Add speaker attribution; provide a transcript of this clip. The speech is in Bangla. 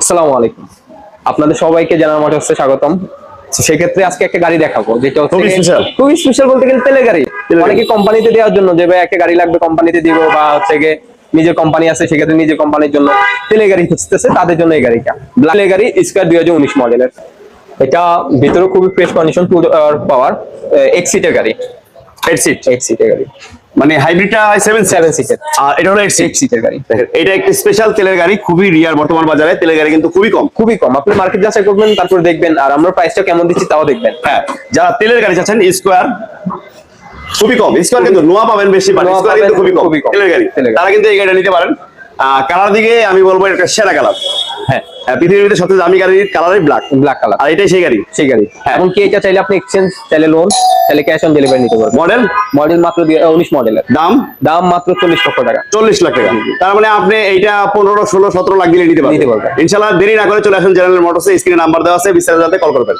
Speaker 1: আসসালামু আলাইকুম। আপনাদের সবাইকে জানার মোটরসে স্বাগতম। সেক্ষেত্রে আজকে একটা গাড়ি দেখাবো যেটা হচ্ছে
Speaker 2: খুবই special।
Speaker 1: খুবই স্পেশাল বলতে গেলে তেলের গাড়ি। অনেকে কোম্পানিতে দেওয়ার জন্য যে ভাই একটা গাড়ি লাগবে কোম্পানিতে দিব বা হচ্ছে গিয়ে নিজের কোম্পানি আছে সেক্ষেত্রে নিজের কোম্পানির জন্য তেলের গাড়ি খুঁজতেছে তাদের জন্য এই গাড়িটা। ব্ল্যাক গাড়ি স্কোয়ার দুই হাজার উনিশ মডেলের এটা ভিতরে খুবই fresh condition two power X সিটের গাড়ি।
Speaker 2: এইট সিট
Speaker 1: এক্স সিটের গাড়ি।
Speaker 2: মানে হাইব্রিডটা সেভেন
Speaker 1: সেভেন সিটের
Speaker 2: আর এটা হলো এইট সিট
Speaker 1: সিটের গাড়ি।
Speaker 2: এটা একটি স্পেশাল তেলের গাড়ি খুবই রিয়ার বর্তমান বাজারে তেলের গাড়ি কিন্তু খুবই কম।
Speaker 1: খুবই কম। আপনি মার্কেট যাচাই করবেন তারপর দেখবেন আর আমরা প্রাইসটা কেমন দিচ্ছি তাও দেখবেন।
Speaker 2: হ্যাঁ যারা তেলের গাড়ি চাচ্ছেন স্কোয়ার খুবই কম। স্কোয়ার কিন্তু নোয়া পাবেন বেশি
Speaker 1: নোয়া
Speaker 2: স্কোয়ার কিন্তু খুবই কম।
Speaker 1: খুবই
Speaker 2: তেলের গাড়ি।
Speaker 1: তেলের গাড়ি।
Speaker 2: তারা কিন্তু এই গাড়িটা নিতে পারেন। কালার দিকে আমি বলব এটা সেরা কালার
Speaker 1: হ্যাঁ।
Speaker 2: পৃথিবীর সবচেয়ে দামি গাড়ির কালারই ব্ল্যাক
Speaker 1: ব্ল্যাক কালার
Speaker 2: আর এটাই সেই গাড়ি।
Speaker 1: সেই গাড়ি।
Speaker 2: এখন
Speaker 1: কি এটা চাইলে আপনি এক্সচেঞ্জ চাইলে লোন চাইলে ক্যাশ অন ডেলিভারি নিতে পারবেন।
Speaker 2: মডেল
Speaker 1: মডেল মাত্র উনিশ মডেলের
Speaker 2: দাম?
Speaker 1: দাম মাত্র চল্লিশ লক্ষ টাকা।
Speaker 2: চল্লিশ লাখ টাকা। তার মানে আপনি এইটা পনেরো ষোলো সতেরো লাখ দিলে নিতে পারবেন।
Speaker 1: নিতে পারবেন।
Speaker 2: ইনশাল্লাহ দেরি না করে চলে আসুন জেনারেল মোটরসে স্ক্রিনে নাম্বার দেওয়া আছে বিস্তারিত কল করবেন।